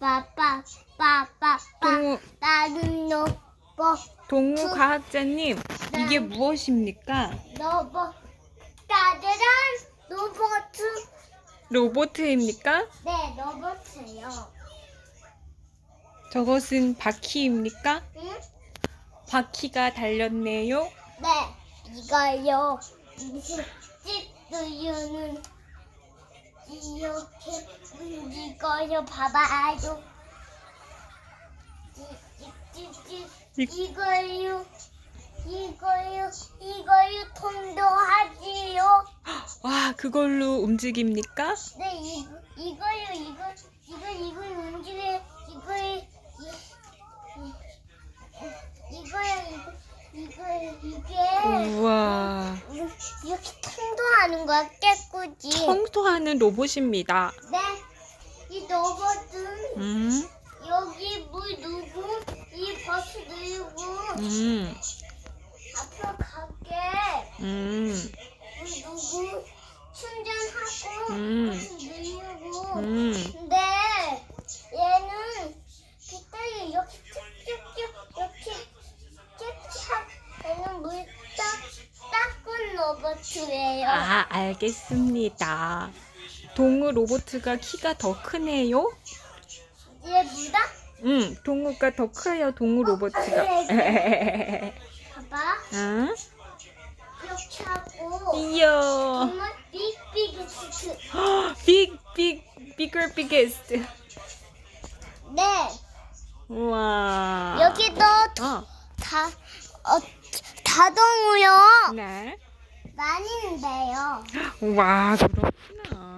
빠 빠 빠 빠 동우, 나는 너버 동우 그- 과학자님, 이게 무엇입니까? 너버 따뜻한 로버트 로보트입니까? 네 로버트요 저것은 바퀴입니까? 응? 바퀴가 달렸네요. 네 이거요 찌찌우유는 이렇게 움직여요. 봐봐요. 이- 이거요. 이거요. 이거요. 통도 하지요. 와, 그걸로 움직입니까? 네, 이, 이거요, 이거, 이거, 이거 움직여, 이거, 이, 이, 이거, 이게, 우와. 이렇게 통도하는 거야, 깨끗이. 청소하는 로봇입니다. 네, 이 로봇은 음, 여기 물 누고, 이 버스 누고, 음, 앞으로 갈게, 음, 물 누고, 충전하고, 음. 버스 누고, 음. 근데 얘는 빗다리 이렇게 쭉쭉쭉 이렇게 쭉쭉 얘는 물딱 닦은 로봇이에요. 아, 알겠습니다. 동우 로보트가 키가 더 크네요? 얘 물다? 응, 동우가 더 커요, 동우 로보트가. 봐봐. 응? 이렇게 하고 이야. 정말 빅빅스트. 빅, 빅, bigger, biggest. 네. 우와. 여기도 어, 다 어, 다동우요. 네. 많이 있는데요. 와, 그렇구나.